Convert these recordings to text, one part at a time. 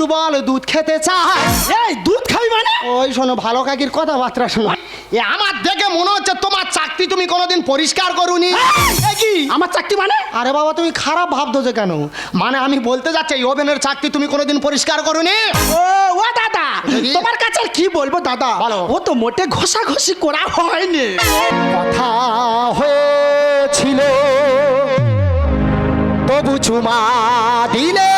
দুর্বল দুধ খেতে চায়। এই দুধ খাবি মানে? ওই শোনো ভালো কাকির কথাবার্তা শোনো। এ আমার দেখে মনে হচ্ছে তোমার চাকরি তুমি কোনোদিন পরিষ্কার করুনি। এ কি? আমার চাকরি মানে? আরে বাবা তুমি খারাপ ভাবতো যে কেন? মানে আমি বলতে যাচ্ছি এই ওভেনের চাকরি তুমি কোনোদিন পরিষ্কার করুনি? ও ও দাদা তোমার কাছে আর কি বলব দাদা। ও তো মোটে ঘষা ঘষি করা হয়নি। কথা হয়েছিল তবু চুমা দিলে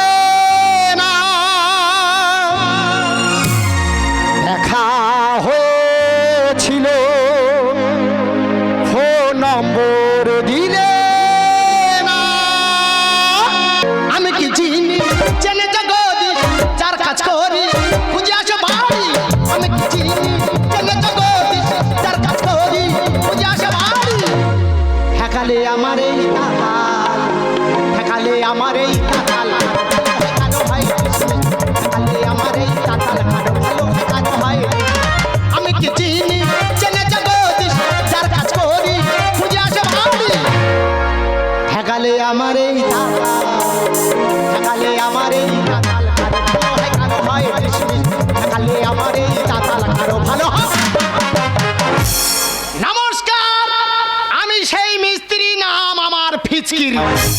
ফিচকিরি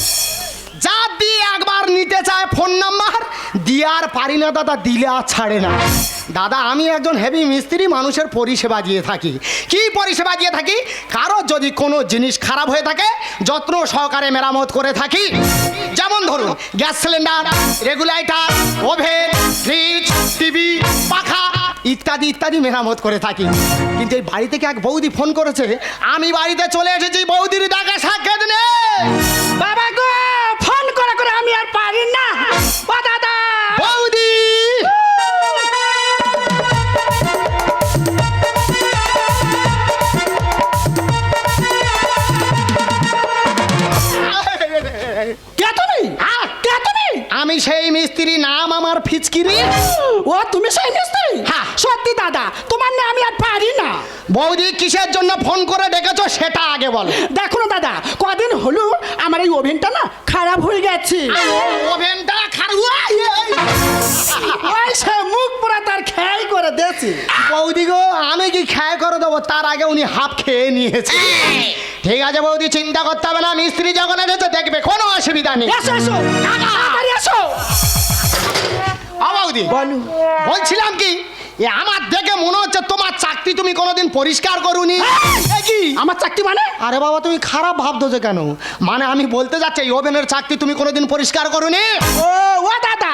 যা দিয়ে একবার নিতে চায় ফোন নাম্বার দিয়ে পারি না দাদা, দিলে আর ছাড়ে না। দাদা, আমি একজন হেভি মিস্ত্রি, মানুষের পরিষেবা দিয়ে থাকি। কি পরিষেবা দিয়ে থাকি? কারও যদি কোনো জিনিস খারাপ হয়ে থাকে, যত্ন সহকারে মেরামত করে থাকি। যেমন ধরুন, gas cylinder regulator oven, fridge, TV, পাখা, ইত্যাদি ইত্যাদি মেরামত করে থাকি। কিন্তু এই বাড়ি থেকে এক বৌদি ফোন করেছে? আমি বাড়িতে চলে এসেছি, বৌদির দেখা সাক্ষাৎ নেই। আমি সেই মিস্ত্রি নাম আমার ফিচকিরি ও তুমি সেই মিস্ত্রি? হ্যাঁ। সত্যি দাদা তোমার না আমি আর পারি না। বৌদি কিসের জন্য ফোন করে ডেকেছো সেটা আগে বল। দেখো না দাদা কদিন হলো আমার এই ওভেনটা না খারাপ হয়ে গেছে। ওভেনটা খারাপ। ওই সে মুখ পুরা তার খেয়াল করে দিয়েছে বৌদি গো আমি কি খেয়ে করে দেবো? তার আগে উনি হাফ খেয়ে নিয়েছে। ঠিক আছে বৌদি চিন্তা করতে হবে না মিস্ত্রি যখন এসেছে দেখবে কোনো অসুবিধা নেই। এসো এসো। তাড়াতাড়ি এসো। বৌদি। বলো বলছিলাম কি এ আমার দেখে মনে হচ্ছে তোমার চাকরি তুমি কোনোদিন পরিষ্কার করুনি। এ কি? আমার চাকরি মানে? আরে বাবা তুমি খারাপ ভাবতো যে কেন? মানে আমি বলতে যাচ্ছি এই ওভেনের চাকরি তুমি কোনোদিন পরিষ্কার করুনি? ও ও দাদা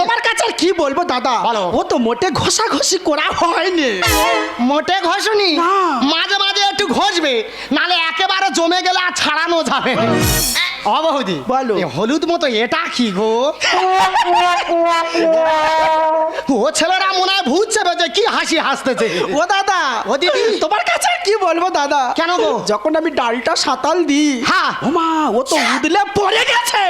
তোমার কাছে আর কি বলব দাদা? বলো। ও তো মোটে ঘষা ঘষি করা হয়নি। মোটে ঘষনি? মাঝে মাঝে একটু ঘষবে নালে একেবারে জমে গেলে আর ছাড়ানো যাবে। অবহুদি বলো। হলুদ মতো এটা কি গো ও ছেলেরা মনে হয় ভুজছে যে কি হাসি হাসতেছে ও দাদা ও দিদি। তোমার কাছে কি বলব দাদা কেন গো? যখন আমি ডালটা সাতাল দিই হ্যাঁ। ওমা ও তো উদলে পড়ে গেছে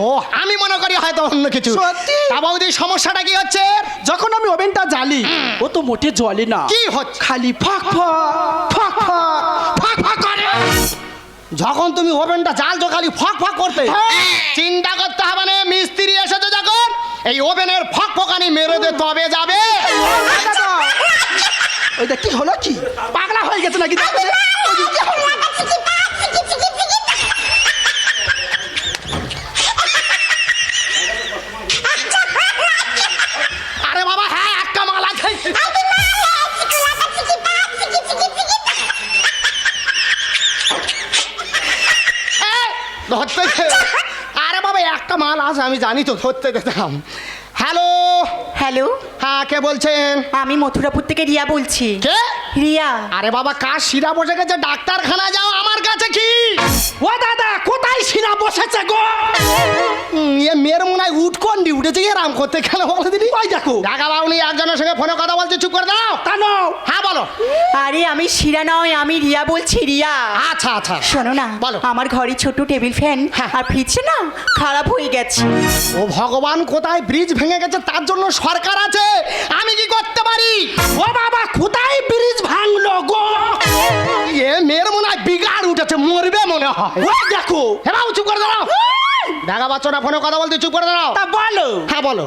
ও আমি মনে করি হয়তো অন্য কিছু সত্যি? তা বৌদি সমস্যাটা কি হচ্ছে যখন আমি ওভেনটা জ্বালি ও তো মোটে জ্বলে না কি হচ্ছে খালি ফাঁক ফাঁক ফাঁক ফাঁক যখন তুমি ওভেনটা জ্বালছো খালি ফক ফক করতে হ্যাঁ। চিন্তা করতে হবে না মিস্ত্রি এসেছে যখন এই ওভেনের ফক ফকানি মেরে দে তবে যাবে। ওইটা কি হলো কি? পাগলা হয়ে গেছে নাকি? আমি জানি তো ধরতে দিতাম হ্যালো হ্যালো হ্যাঁ কে বলছেন? আমি মথুরাপুর থেকে রিয়া বলছি। কে? রিয়া। আরে বাবা কার শিরা বসে গেছে? ডাক্তারখানা যাও আমার কাছে কি? ও দাদা কোথায় শিরা বসেছে গো? মেয়ের উঠকন্ডি উঠেছে এরাম করতে কেন বলো দিদি ওই দেখো? বাউনি একজনের সঙ্গে ফোনে কথা বলছে চুপ করে দাও কানো হ্যাঁ বলো। আরে আমি শিরা নয় আমি রিয়া বলছি রিয়া। আচ্ছা আচ্ছা। শোনো না বলো। আমার ঘরে ছোট টেবিল ফ্যান হ্যাঁ। আর না খারাপ হয়ে গেছে। ও ভগবান কোথায় ব্রিজ ভেঙে গেছে? তার জন্য সরকার আছে। আমি কি করতে পারি? ও বাবা কোথায় ব্রিজ ভাঙলো গো? এ মেয়ের মনে হয় বিগাড় উঠেছে মরবে মনে হয়। দেখো। হ্যাঁ চুপ করে দাঁড়াও। দেখা পাচ্ছ না ফোনে কথা বলতে চুপ করে দাঁড়াও। তা বলো। হ্যাঁ বলো।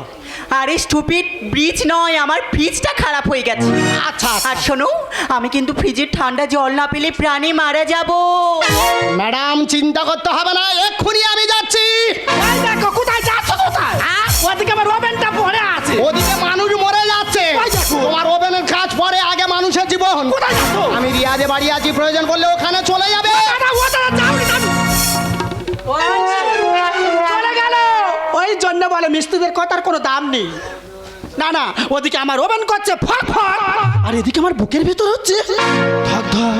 আরে স্টুপিড ব্রিজ নয় আমার ফ্রিজটা খারাপ হয়ে গেছে। আচ্ছা আচ্ছা। আর শোনো আমি কিন্তু ফ্রিজের ঠান্ডা জল না পেলে প্রাণে মারা যাব। ম্যাডাম চিন্তা করতে হবে না এক্ষুনি আমি যাচ্ছি। ওই দেখো কোথায় যাচ্ছ কোথায়? হ্যাঁ ওদিকে আমার ওভেনটা পড়ে আছে। ওদিকে মানুষ মরে যাচ্ছে। ওই তোমার ওভেনের কাজ পরে আগে মানুষের জীবন। কোথায় যাচ্ছ? আমি রিয়াজে বাড়ি আছি প্রয়োজন পড়লে ওখানে চলে যাবে। দাদা ও দাদা যাওনি বলে মিস্ত্রিদের কথার কোনো দাম নেই না না ওদিকে আমার ওভেন করছে ফক ফক আর এদিকে আমার বুকের ভেতর হচ্ছে ধক ধক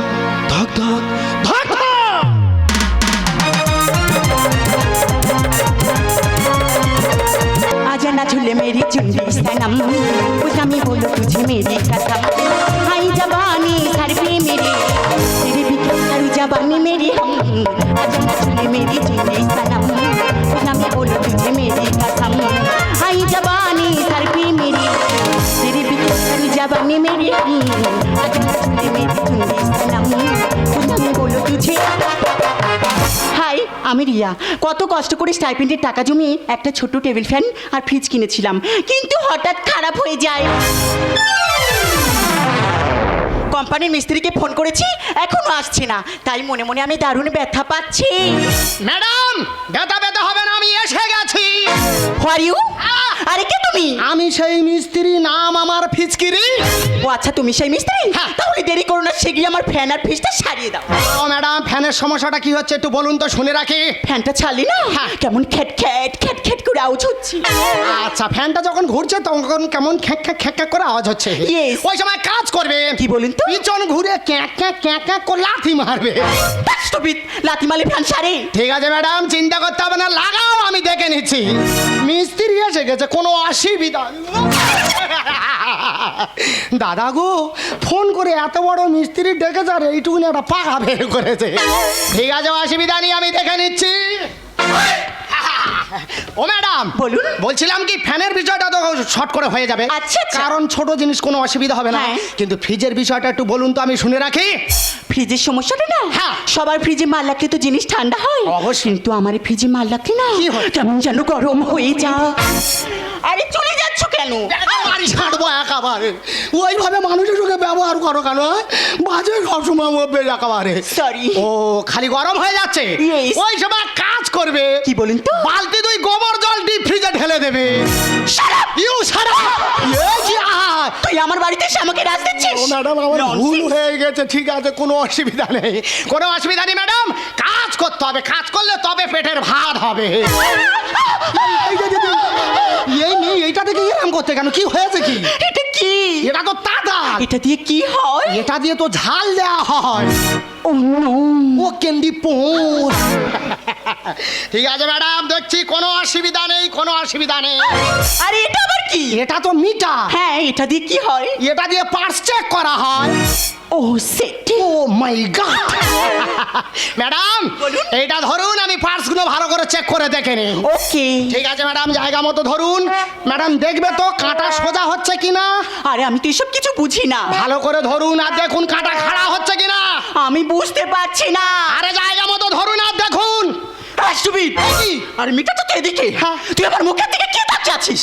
ধক ধক ধক ধক आजा ना झूले मेरी चुंडी सनम कुछ हमें बोलो तुझे मेरी कसम आई जवानी सर पे मेरी तेरी भी क्या करूँ जवानी मेरी हम आजा ना झूले मेरी चुंडी सनम करूँ जवानी मेरी हम आजा ना झूले मेरी चुंडी सनम कुछ हमें बोलो तुझे হাই আমি রিয়া কত কষ্ট করে স্টাইপেন্ডের টাকা জমিয়ে একটা ছোট্ট টেবিল ফ্যান আর ফ্রিজ কিনেছিলাম কিন্তু হঠাৎ খারাপ হয়ে যায় কোম্পানির মিস্ত্রিকে ফোন করেছি এখনও আসছে না। তাই মনে মনে আমি দারুণ ব্যথা পাচ্ছি। ম্যাডাম ব্যথা ব্যথা হবে না আমি এসে গেছি। হোয়ার ইউ আরে কে তুমি? আমি সেই মিস্ত্রি নাম আমার ফিচকিরি। ও আচ্ছা তুমি সেই মিস্ত্রি? হ্যাঁ। তাহলে দেরি করো না শিগগিরি আমার ফ্যান আর ফ্রিজটা সারিয়ে দাও। ও ম্যাডাম ফ্যানের সমস্যাটা কি হচ্ছে একটু বলুন তো শুনে রাখি। ফ্যানটা ছাড়লি না? হ্যাঁ। কেমন খ্যাট খ্যাট খ্যাট খ্যাট করে আওয়াজ হচ্ছে। আচ্ছা ফ্যানটা যখন ঘুরছে তখন কেমন খ্যাক খ্যাক খ্যাক করে আওয়াজ হচ্ছে. ওই সময় কাজ করবে। কি বলুন তো? পিছন ঘুরে ক্যাক ক্যাক ক্যাক ক্যাক করে লাথি মারবে। স্টুপিড। লাথি মালি ফ্যান সারে। ঠিক আছে ম্যাডাম চিন্তা করতে হবে না লাগাও আমি দেখে নিচ্ছি। মিস্ত্রি এসে গেছে কোনো অসুবিধা দাদা গো ফোন করে এত বড় মিস্ত্রি ডেকেছে আর এইটুকুনি একটা পাকা বের করেছে। ঠিক আছে অসুবিধা নেই আমি দেখে নিচ্ছি। ও ম্যাডাম বলুন। বলছিলাম কি ফ্যানের বিষয়টা তো শর্ট করে হয়ে যাবে আচ্ছা, আচ্ছা। কারণ ছোট জিনিস কোনো অসুবিধা হবে না হ্যাঁ। কিন্তু ফ্রিজের বিষয়টা একটু বলুন তো আমি শুনে রাখি ফ্রিজের সমস্যাটা না হ্যাঁ। সবার ফ্রিজে মাল রাখলে তো জিনিস ঠান্ডা হয় অবশ্যই। কিন্তু আমার ফ্রিজে মাল রাখলে না কি হয়? কেমন যেন গরম হয়ে যা আরে চলে যাচ্ছ কেন একেবারে ছাড়বো একেবারে ওইভাবে মানুষের সঙ্গে ব্যবহার করো কেন হ্যাঁ? বাজে সবসময় মধ্যে একেবারে. ও খালি গরম হয়ে যাচ্ছে ওই সময় কাজ করবে কি বলুন তো বালতি দুই গোবর জল ডিপ ফ্রিজে ঢেলে দেবে ইউ সারা তুই আমার বাড়িতে এসে আমাকে রাজ দিচ্ছিস ও ম্যাডাম আমার ভুল হয়ে গেছে ঠিক আছে কোনো অসুবিধা নেই কোনো অসুবিধা নেই ম্যাডাম কাজ করতে হবে কাজ করলে তবে পেটের ভাত হবে এই যে, যে, যে, এই নেই এইটা থেকে এরকম করতে কেন কি হয়েছে কি? এটা কি? এটা তো তাদা এটা দিয়ে কি হয়? এটা দিয়ে তো ঝাল দেওয়া হয়। Oh no. ও ক্যান্ডি পোস ঠিক আছে ম্যাডাম দেখছি কোনো অসুবিধা নেই কোনো অসুবিধা নেই। আরে এটা আবার কি? এটা তো মিটা হ্যাঁ এটা দিয়ে কি হয়? এটা দিয়ে পার্স চেক করা হয়। ও সেটি ও মাই গড ম্যাডাম। এইটা ধরুন আমি পার্সগুলো ভালো করে চেক করে দেখে নিই। ওকে ঠিক আছে ম্যাডাম জায়গা মতো ধরুন। ম্যাডাম দেখবে তো কাঁটা সোজা হচ্ছে কিনা? আরে আমি তো এসব কিছু বুঝি না। ভালো করে ধরুন আর দেখুন কাঁটা খাড়া হচ্ছে কিনা। আমি বুঝতে পারছি না। আরে জায়গা মতো ধরুন আর দেখুন। আর তো এদিকে। হ্যাঁ। তুই আমার মুখের দিকে কি তাকিয়ে আছিস?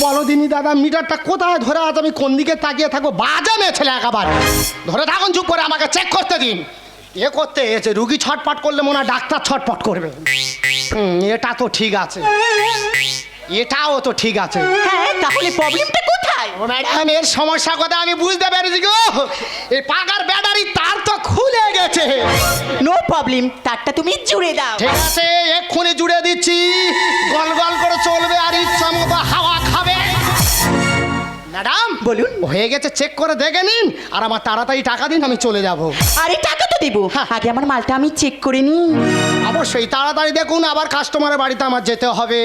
বলো দিনি দাদা মিটারটা কোথায়? ধরে আছে আমি কোন দিকে তাকিয়ে থাকব? বাজে মেয়ে ছেলে একেবারে। ধরে থাকুন চুপ করে আমাকে চেক করতে দিন। এ করতে এসে রুগী ছটপট করলে মনে হয় ডাক্তার ছটপট করবে। হুম, এটা তো ঠিক আছে। এটাও তো ঠিক আছে। হ্যাঁ তাহলে প্রবলেমটা ও ম্যাডাম এর সমস্যা কথা আমি বুঝতে পেরেছি গো। এই পাকার ব্যাটারি তার তো খুলে গেছে। নো প্রবলেম তারটা তুমি জুড়ে দাও। ঠিক আছে এক্ষুনি জুড়ে দিচ্ছি। গল গল করে চলবে আর ইচ্ছা মতো হাওয়া খাবে। ম্যাডাম বলুন। হয়ে গেছে চেক করে দেখে নিন। আর আমার তাড়াতাড়ি টাকা দিন আমি চলে যাব। আরে টাকা তো দেবো। হ্যাঁ। আগে আমার মালটা আমি চেক করে নিই। অবশ্যই তাড়াতাড়ি দেখুন আবার কাস্টমারের বাড়িতে আমার যেতে হবে।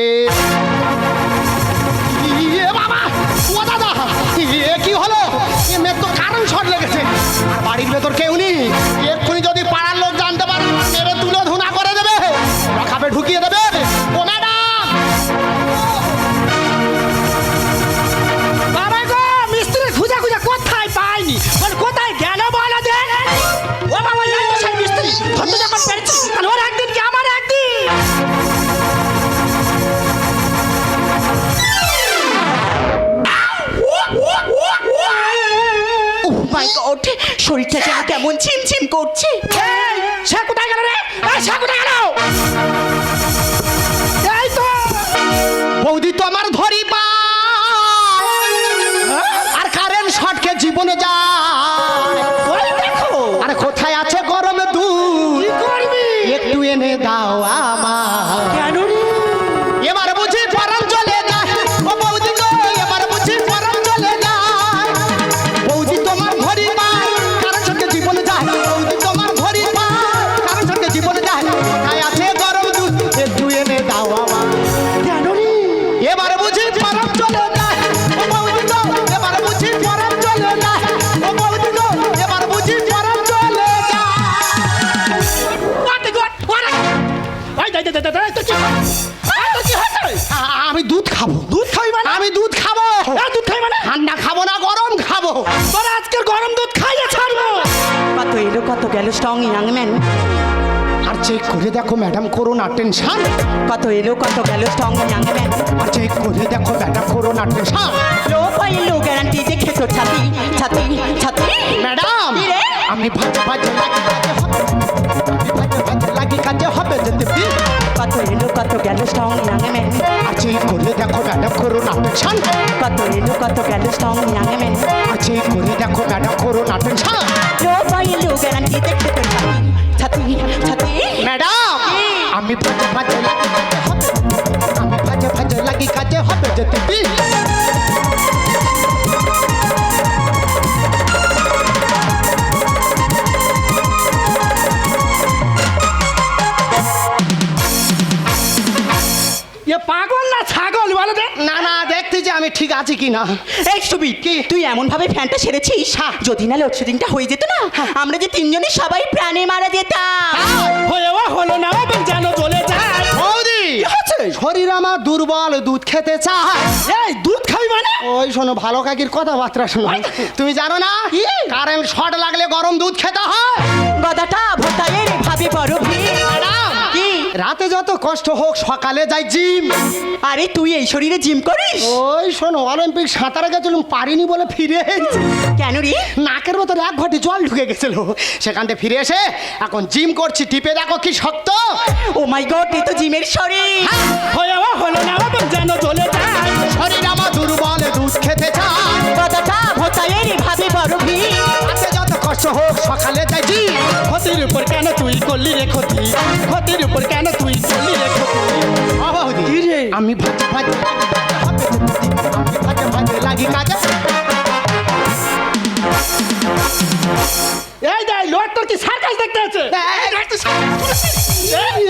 এ কি হলো? শরীরটা যেন কেমন ঝিমঝিম করছে। সে কোথায় গেল রে? সে কোথায় গেল? এই তো। বৌদি তোমার ধরি পা আর কারেন্ট শর্টকে জীবনে যায়। স্ট্রং ইয়াং ম্যান আর চেক করে দেখো ম্যাডাম করো না টেনশন। কত এলো কত গেল স্ট্রং ইয়াং ম্যান আর চেক করে দেখো ম্যাডাম করো না টেনশন। লো পাই লো গ্যারান্টি দেখে তো ছাতি ছাতি ছাতি। ম্যাডাম? আমি ভাজে ভাজে লাগি কাজে হবে। আমি ভাজে ভাজে লাগি কাজে হবে যেতে বি কত এলো কত গেল স্ট্রং ইয়াং ম্যান চেক করে দেখো ম্যাডাম করো না টেনশন কত রেলু কত গেল স্ট্রং ইয়াং ম্যান আছে করে দেখো ম্যাডাম করো না টেনশন লো পাই লো গ্যারান্টি দেখতে তো ছাতি ছাতি। ম্যাডাম আমি ভাজে ভাজে লাগি কাজে হবে। আমি ভাজে ভাজে লাগি কাজে হবে যেতে ঠিক আছে কি না? এই সুবিত তুই এমন ভাবে ফ্যানটা সেরেছিস? যদি না লোডশেডিংটা হয়ে যেত না? আমরা যে তিনজনে সবাই প্রাণে মারা যেতাম। হয়ে ও হলো না যেন চলে যায়। বৌদি হচ্ছে? শরীর আমার দুর্বল দুধ খেতে চায়। এই দুধ খাই মানে? ওই শোনো ভালো কাকির কথাবার্তা শোনো। তুমি জানো না? কারেন্ট শর্ট লাগলে গরম দুধ খেতে হয়। গদাটা কি রাতে যত কষ্ট হোক সকালে যাই জিম। আরে তুই এই শরীরে জিম করিস? ওই শোনো অলিম্পিক সাঁতারে গেছিলাম পারিনি বলে ফিরে এসেছি। কেন রে? নাকের মতো এক ঘটি জল ঢুকে গেছিল। সেখান থেকে ফিরে এসে এখন জিম করছি টিপে দেখো কি শক্ত। ও মাই গড এ তো জিমের শরীর। হয়ে ও হলো না ও যেন চলে যায়। শরীর আমার দুর্বল দুধ খেতে চায়। গদাটা ভোটায়ের ভাবে বড় ভিড়। রাতে যত কষ্ট হোক সকালে যাই জিম। ক্ষতির উপর কেন তুই করলি রে ক্ষতি ক্ষতির উপর কেন তুই করলি রে ক্ষতি ও বৌদি, কি রে? আমি ভাজে ভাজে হবে তো দিদি, আমি ভাজে ভাজে লাগি কাজে এই দেখ লোক তোর কি সার্কাস দেখতে আছে।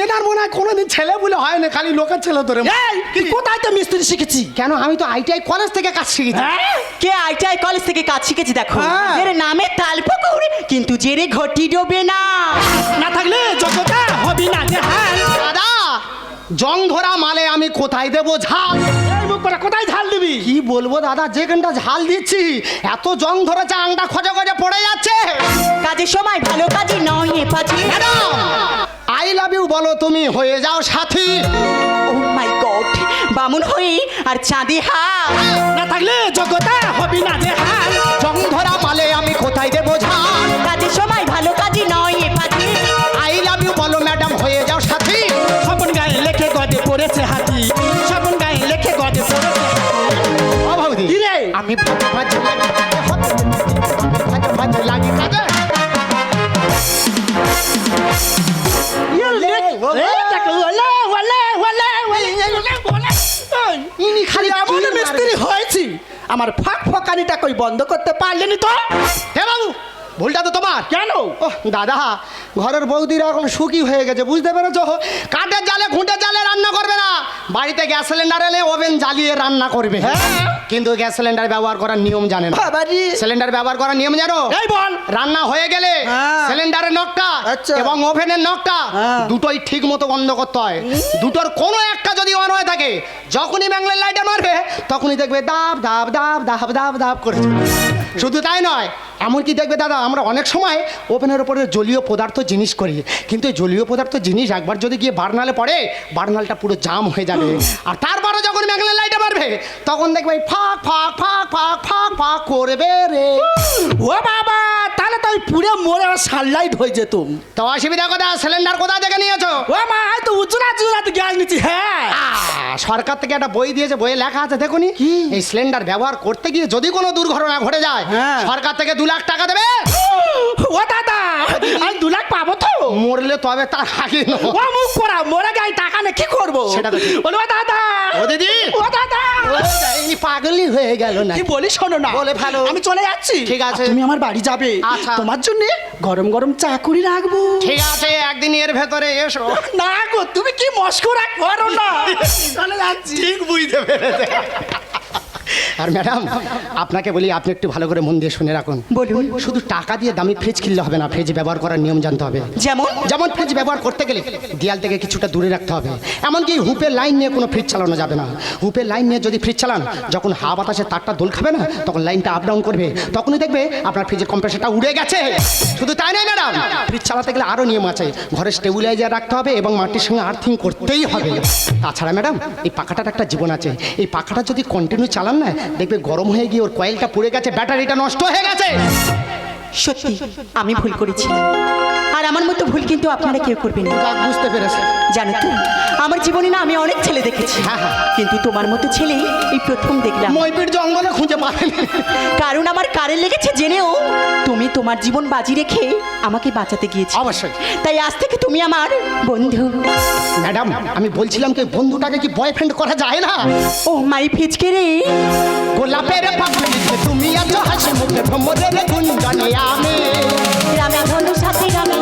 এনার মনে হয় কোনোদিন ছেলে বলে হয় না খালি লোকের ছেলে ধরে তুই কোথায় তো মিস্ত্রি শিখেছি? কেন? আমি তো আইটিআই কলেজ থেকে কাজ শিখেছি। হ্যাঁ? কে আইটিআই কলেজ থেকে কাজ শিখেছি দেখো? হ্যাঁ। এর নামে তালপুকুর কিন্তু জেরে ঘটি ডোবে না। না থাকলে যতটা হবি না হ্যাঁ দাদা জং ধরা মালে আমি কোথায় দেবো ঝাল? এই কোথায় ঝাল দিবি? কি বলব দাদা যেখানটা ঝাল দিচ্ছি এত জং ধরেছে আংটা খজে খজে পড়ে যাচ্ছে। কাজের সময় ভালো কাজই নয় এ পাজি। ম্যাডাম আই লাভ ইউ বলো তুমি হয়ে যাও সাথী। ও মাই গড বামুন হয়ে আর চাঁদি হা না থাকলে যোগ্যতা হবি না যে হ্যাঁ জং ধরা মালে আমি কোথায় দেবো ঝাল? আমার ফাঁক ফকানিটা কই বন্ধ করতে পারলেনি তো? হে বাবু ভুলটা তো তোমার। কেন? ও দাদা ঘরের বৌদিরা এখন সুখী হয়ে গেছে বুঝতে পেরেছ? কাঠের জালে খুঁটে জালে রান্না করবে না। বাড়িতে গ্যাস সিলিন্ডার এলে ওভেন জ্বালিয়ে রান্না করবে। হ্যাঁ। কিন্তু গ্যাস সিলিন্ডার ব্যবহার করার নিয়ম জানে না। সিলিন্ডার ব্যবহার করার নিয়ম জানো? এই বল। রান্না হয়ে গেলে হ্যাঁ। সিলিন্ডারের নখটা আচ্ছা। এবং ওভেনের নখটা হ্যাঁ। দুটোই ঠিক মতো বন্ধ করতে হয়। দুটোর কোনো একটা যদি অন হয়ে থাকে যখনই ব্যাঙ্গলের লাইটে মারবে তখনই দেখবে দাব দাব দাব দাব দাব দাব করে শুধু তাই নয় এমনকি দেখবে দাদা আমরা অনেক সময় ওভেনের ওপরে জলীয় পদার্থ জিনিস করি কিন্তু জলীয় পদার্থ জিনিস একবার যদি গিয়ে বার্নালে পড়ে বার্নালটা পুরো জাম হয়ে যাবে। আর তারপরে যখন ব্যাঙ্গলের লাইটে মারবে তখন দেখবে ফাঁক ফাঁক ফাঁক ফাঁক ফাঁক ফাঁক করবে রে। ও বাবা তাহলে তো ওই পুরে মরে সানলাইট হয়ে যেতুম তো অসুবিধা কোথা সিলিন্ডার কোথা থেকে নিয়েছো? ও মা এই তো উজুরা জুরাতে গ্যাস নিচ্ছি হ্যাঁ। সরকার থেকে একটা বই দিয়েছে বইয়ে লেখা আছে দেখুন? এই সিলিন্ডার ব্যবহার করতে গিয়ে যদি কোনো দুর্ঘটনা ঘটে যায় হ্যাঁ। সরকার থেকে দু লাখ টাকা দেবে। ও দাদা। আমি দু লাখ পাবো মরলে তবে তার আগে ও মুখ করা মরে গাই টাকা নে কি করব? সেটা তো ঠিক। বলো ও দাদা! ও দিদি! ও দাদা! এই পাগলি হয়ে গেল না কি বলি শোনো না। বলে ভালো। আমি চলে যাচ্ছি। ঠিক আছে। আর তুমি আমার বাড়ি যাবে। আচ্ছা। তোমার জন্য গরম গরম চা করে রাখব। ঠিক আছে একদিন এর ভেতরে এসো। না গো তুমি কি মস্করা করো না? চলে যাচ্ছি। ঠিক বুঝতে পেরেছে। আর ম্যাডাম আপনাকে বলি আপনি একটু ভালো করে মন দিয়ে শুনে রাখুন। বলুন। শুধু টাকা দিয়ে দামি ফ্রিজ কিনলে হবে না ফ্রিজ ব্যবহার করার নিয়ম জানতে হবে। যেমন? যেমন ফ্রিজ ব্যবহার করতে গেলে দেয়াল থেকে কিছুটা দূরে রাখতে হবে। এমনকি হুপের লাইন নিয়ে কোনো ফ্রিজ চালানো যাবে না। হুপের লাইন নিয়ে যদি ফ্রিজ চালান যখন হাওয়া বাতাসে তারটা দোল খাবে না তখন লাইনটা আপ ডাউন করবে। তখনই দেখবে আপনার ফ্রিজের কম্প্রেসারটা উড়ে গেছে। শুধু তাই নয় ম্যাডাম ফ্রিজ চালাতে গেলে আরও নিয়ম আছে। ঘরে স্টেবিলাইজার রাখতে হবে এবং মাটির সঙ্গে আর্থিং করতেই হবে। তাছাড়া ম্যাডাম এই পাখাটার একটা জীবন আছে। এই পাখাটা যদি কন্টিনিউ চালান না? দেখবে গরম হয়ে গিয়ে ওর কয়েলটা পুড়ে গেছে, ব্যাটারিটা নষ্ট হয়ে গেছে। সত্যি, আমি ভুল করেছি। আর আমার মতো ভুল কিন্তু আপনারা কেউ করবেন না। যাক, বুঝতে পেরেছে। জানো তো আমার জীবনে না আমি অনেক ছেলে দেখেছি। হ্যাঁ, হ্যাঁ। কিন্তু তোমার মতো ছেলে এই প্রথম দেখলাম। মইপির জঙ্গলে খুঁজে পাবেনি কারণ আমার কারে লেগেছে জেনেও তুমি তোমার জীবন বাজি রেখে আমাকে বাঁচাতে গিয়েছো। অবশ্যই। তাই আজ থেকে তুমি আমার বন্ধু। ম্যাডাম আমি বলছিলাম কি বন্ধুটাকে কি বয়ফ্রেন্ড করা যায় না? ও মাই ফিচকে রে। গোলাপের পাপড়িতে তুমি আছো হাসি মুখে ভ্রমরের গুঞ্জনে আমি রামে ধনু সাথে রামে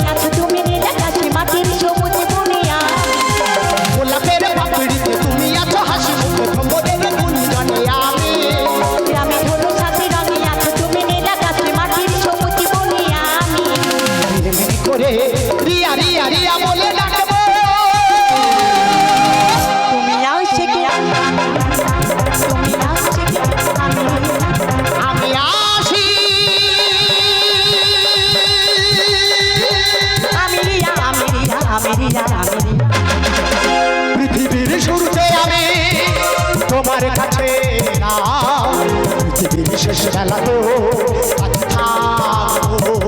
তোমার কাছে না। পৃথিবীর শেষ খেলা তো থাকব